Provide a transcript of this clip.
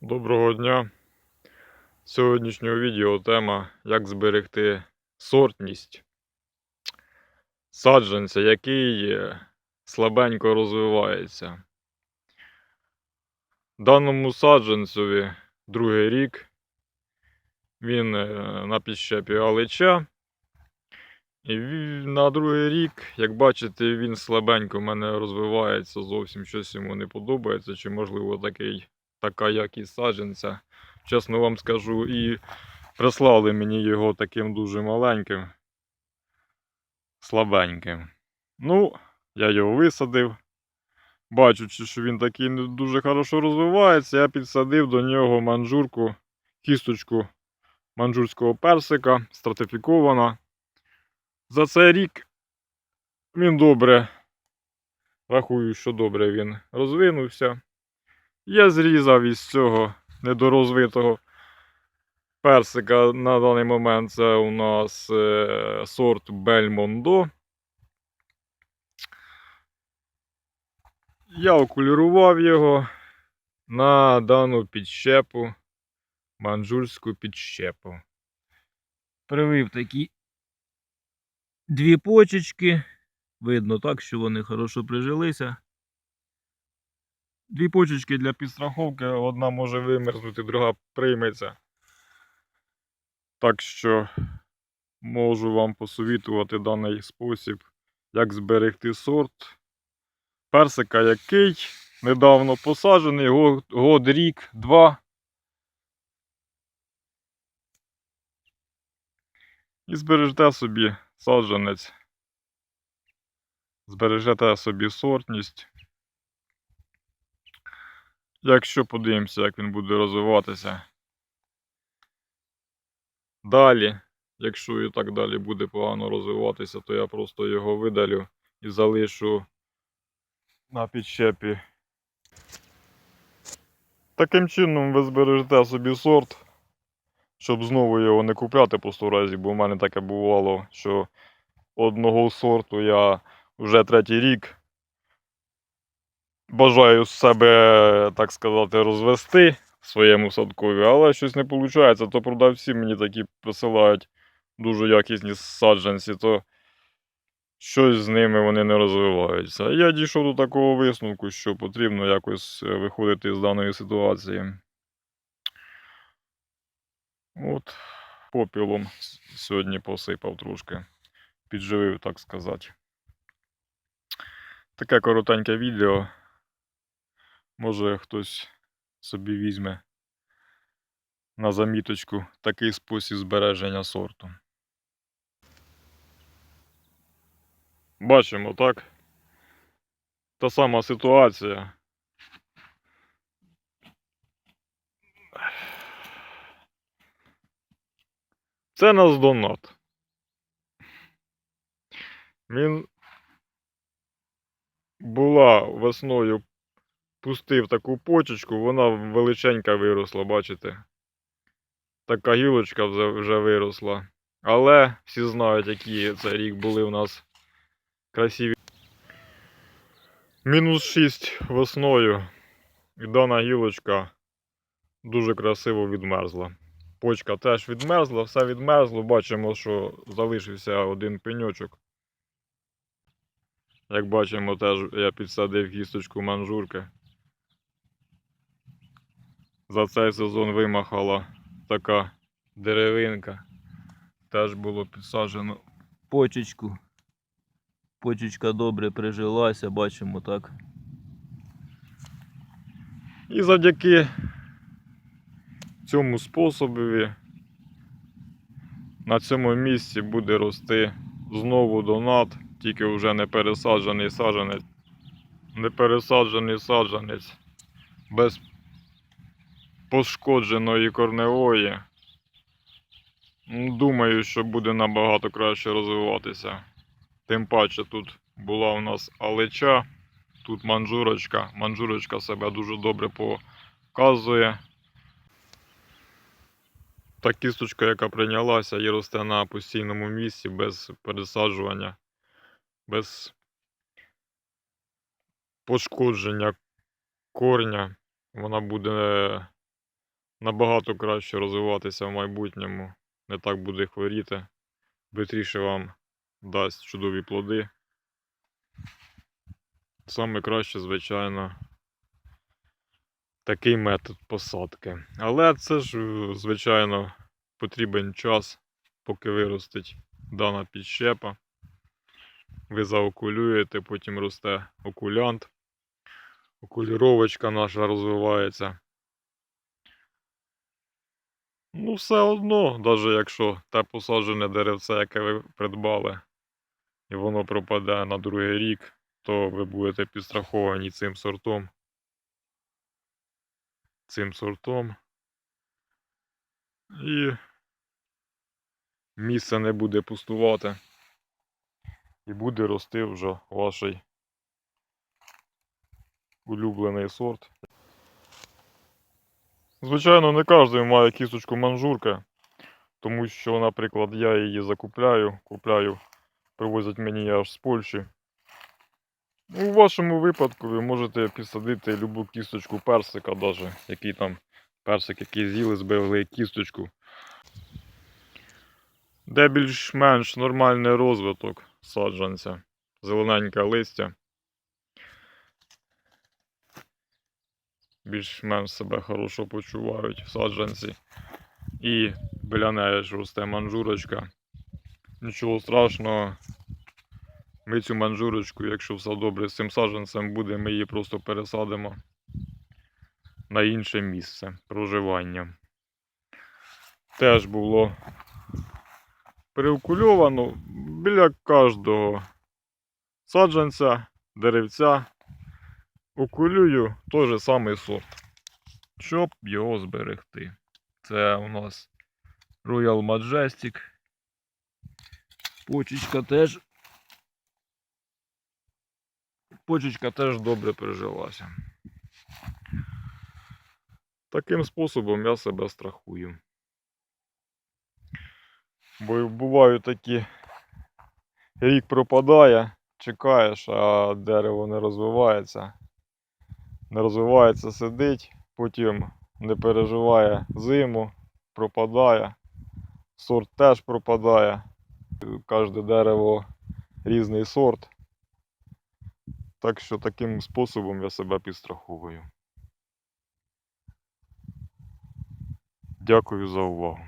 Доброго дня. Сьогоднішнього відео тема як зберегти сортність саджанця, який е, слабенько розвивається. Даному саджанцеві другий рік. Він е, на підщепі алича. І на другий рік, як бачите, він слабенько в мене розвивається, зовсім щось йому не подобається, чи можливо такий така якість саджанця. Чесно вам скажу, і прислали мені його таким дуже маленьким, слабеньким. Ну, я його висадив. Бачучи, що він такий не дуже хорошо розвивається, я підсадив до нього манжурку, кісточку манжурського персика, стратифікована. За цей рік він добре, рахую, що добре він розвинувся. Я зрізав із цього недорозвитого персика на даний момент. Це у нас е, сорт Бельмондо. Я окулірував його на дану підщепу, манжурську підщепу. Привив такі дві почечки. Видно так, що вони хорошо прижилися. Дві почечки для підстраховки, одна може вимерзнути, друга прийметься. Так що можу вам посовітувати даний спосіб, як зберегти сорт персика, який недавно посаджений, го- год, рік, два. І збережете собі саджанець, збережете собі сортність. Якщо подивимося, як він буде розвиватися. Далі, якщо і так далі буде погано розвиватися, то я просто його видалю і залишу на підщепі. Таким чином ви збережете собі сорт, щоб знову його не купляти по сто разів, бо в мене таке бувало, що одного сорту я вже третій рік бажаю себе, так сказати, розвести в своєму садкові, але щось не виходить, то продавці мені такі присилають дуже якісні саджанці, то щось з ними вони не розвиваються. Я дійшов до такого висновку, що потрібно якось е, виходити з даної ситуації. От, попілом сьогодні посипав трошки, підживив, так сказати. Таке коротеньке відео. Може хтось собі візьме на заміточку такий спосіб збереження сорту. Бачимо, так? Та сама ситуація. Це нас донат. Він була весною пустив таку почечку, вона величенька виросла, бачите? Така гілочка вже, виросла. Але всі знають, які цей рік були у нас красиві. Мінус 6 весною. І дана гілочка дуже красиво відмерзла. Почка теж відмерзла, все відмерзло. Бачимо, що залишився один пеньочок. Як бачимо, теж я підсадив кісточку манжурки. За цей сезон вимахала така деревинка. Теж було підсаджено. Почечку. Почечка добре прижилася, бачимо так. І завдяки цьому способові на цьому місці буде рости знову донат, тільки вже не пересаджений саджанець. Не пересаджений саджанець без пошкодженої корневої. Думаю, що буде набагато краще розвиватися. Тим паче тут була у нас алеча, тут манжурочка. Манжурочка себе дуже добре показує. Та кісточка, яка прийнялася і росте на постійному місці без пересаджування, без пошкодження корня. Вона буде набагато краще розвиватися в майбутньому, не так буде хворіти, швидше вам дасть чудові плоди. Саме краще, звичайно, такий метод посадки. Але це ж, е, звичайно, потрібен час, поки виростить дана підщепа. Ви заокулюєте, потім росте окулянт. Окуліровочка наша розвивається. Ну, все одно, навіть якщо те посаджене деревце, яке ви придбали, і воно пропаде на другий рік, то ви будете підстраховані цим сортом. Цим сортом. І місце не буде пустувати. І буде рости вже ваш улюблений сорт. Звичайно, не кожен має кісточку манжурки, тому що, наприклад, я її закупляю, купляю, привозять мені аж з Польщі. У вашому випадку ви можете підсадити любу кісточку персика, даже, який там персик, який з'їли, зберегли кісточку. Де більш-менш нормальний розвиток саджанця, зелененьке листя. Більш-менш себе хорошо почувають саджанці. І біля неї ж росте манжурочка. Нічого страшного. Ми цю манжурочку, якщо все добре з цим саджанцем буде, ми її просто пересадимо на інше місце проживання. Теж було переукульовано біля кожного саджанця, деревця. Окулюю той же самий сорт, щоб його зберегти. Це у нас Royal Majestic. Почечка теж. Почечка теж добре прижилася. Таким способом я себе страхую. Бо бувають такі рік пропадає, чекаєш, а дерево не розвивається. Не розвивається, сидить, потім не переживає зиму, пропадає. Сорт теж пропадає. Кожне дерево різний сорт. Так що таким способом я себе підстраховую. Дякую за увагу.